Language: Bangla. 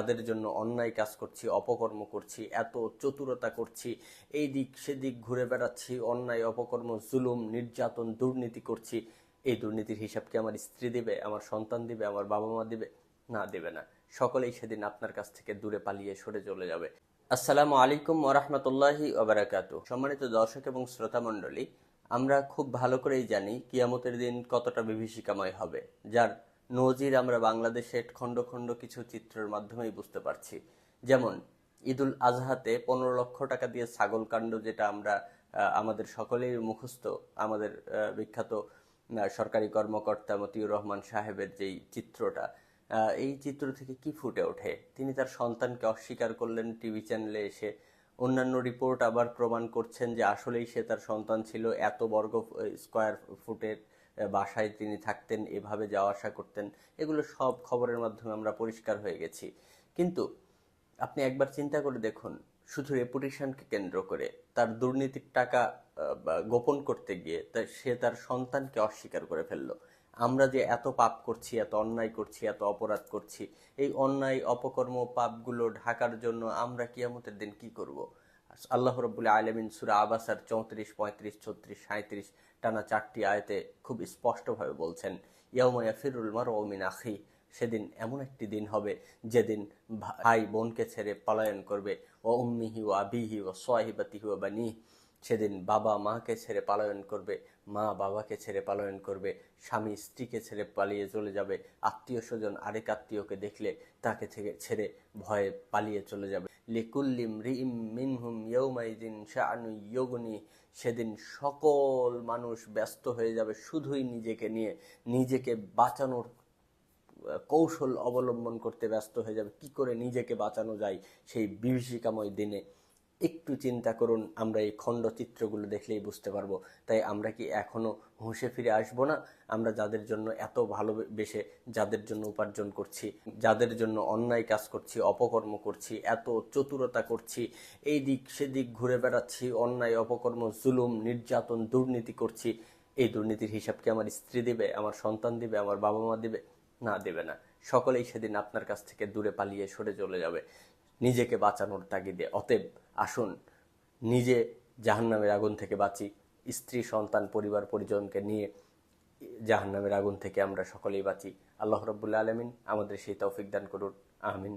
তাদের জন্য অন্যায় কাজ করছি, অপকর্ম করছি, এত চতুরতা করছি, এই দিক সেদিক ঘুরে বেড়াচ্ছি, অন্যায়, অপকর্ম, জুলুম, নির্যাতন, দুর্নীতি করছি। এই দুর্নীতির হিসাব কি আমার স্ত্রী দিবে, আমার সন্তান দিবে, আমার বাবা মা দিবে? না, দেবে না। সকলেই সেদিন আপনার কাছ থেকে দূরে পালিয়ে সরে চলে যাবে। আসসালামু আলাইকুম ওরহমতুল্লাহি ওবরাকাতু সম্মানিত দর্শক এবং শ্রোতা মণ্ডলী, আমরা খুব ভালো করেই জানি কিয়ামতের দিন কতটা বিভীষিকাময় হবে, যার নজির আমরা বাংলাদেশের খণ্ড খণ্ড কিছু চিত্রের মাধ্যমেই বুঝতে পারছি। যেমন, ঈদুল আজহাতে পনেরো লক্ষ টাকা দিয়ে ছাগল কাণ্ড যেটা আমরা আমাদের সকলের মুখস্থ, আমাদের বিখ্যাত সরকারি কর্মকর্তা মতিউর রহমান সাহেবের যেই চিত্রটা এই চিত্র থেকে কি ফুটে ওঠে? তিনি তার সন্তানকে অস্বীকার করলেন টিভি চ্যানেলে এসে। অন্যান্য রিপোর্ট আবার প্রমাণ করছেন যে আসলেই সে তার সন্তান ছিল এত বর্গ স্কোয়ার ফুটের বাসায় তিনি থাকতেন, এভাবে যাওয়া আসা করতেন, এগুলো সব খবরের মাধ্যমে আমরা পরিষ্কার হয়ে গেছি। কিন্তু আপনি একবার চিন্তা করে দেখুন, শুধু রেপুটেশনকে কেন্দ্র করে তার দুর্নীতির টাকা গোপন করতে গিয়ে সে তার সন্তানকে অস্বীকার করে ফেলল। আমরা যে এত পাপ করছি, এত অন্যায় করছি, এত অপরাধ করছি, এই অন্যায়, অপকর্ম, পাপগুলো ঢাকার জন্য আমরা কিয়ামতের দিন কি করব? আল্লাহ রব্বুল্লাহ আলমিন সুরা আবাসার চৌত্রিশ, পঁয়ত্রিশ, ছত্রিশ সাঁত্রিশ টানা চারটি আয়তে খুব স্পষ্টভাবে বলছেন ইয়াউমায়া ফিরুল মার ওমিন আখি সেদিন এমন একটি দিন হবে যেদিন ভাই বোনকে ছেড়ে পলায়ন করবে ও উম্মিহি ও আবিহি ও সোয়াহিবাতিহি ও বানি সেদিন বাবা মাকে ছেড়ে পালায়ন করবে, মা বাবাকে ছেড়ে পালায়ন করবে, স্বামী স্ত্রীকে ছেড়ে পালিয়ে চলে যাবে, আত্মীয় স্বজন আরেক আত্মীয়কে দেখলে তাকে থেকে ছেড়ে ভয়ে পালিয়ে চলে যাবে। লিকুল্লিম রিম মিনহুম সেদিন সকল মানুষ ব্যস্ত হয়ে যাবে শুধুই নিজেকে নিয়ে। নিজেকে বাঁচানোর কৌশল অবলম্বন করতে ব্যস্ত হয়ে যাবে। কি করে নিজেকে বাঁচানো যায় সেই বিভীষিকাময় দিনে? একটু চিন্তা করুন, আমরা এই খণ্ডচিত্রগুলো দেখলেই বুঝতে পারব। তাই আমরা কি এখনও হুঁশে ফিরে আসব না? আমরা যাদের জন্য এত ভালোবেসে যাদের জন্য উপার্জন করছি, যাদের জন্য অন্যায় কাজ করছি, অপকর্ম করছি, এত চতুরতা করছি, এই দিক সেদিক ঘুরে বেড়াচ্ছি, অন্যায়, অপকর্ম, জুলুম, নির্যাতন, দুর্নীতি করছি, এই দুর্নীতির হিসাব কি আমার স্ত্রী দেবে, আমার সন্তান দেবে, আমার বাবা মা দেবে? না দেবে না। সকলেই সেদিন আপনার কাছ থেকে দূরে পালিয়ে সরে চলে যাবে। নিজেকে বাঁচানোর তাগিদে। অতএব আসুন, নিজে জাহান্নামের আগুন থেকে বাঁচি। স্ত্রী, সন্তান, পরিবার, পরিজনকে নিয়ে জাহান্নামের আগুন থেকে আমরা সকলেই বাঁচি। আল্লাহ রব্বুল্লা আলমিন আমাদের সেই তৌফিক দান করুন। আমিন।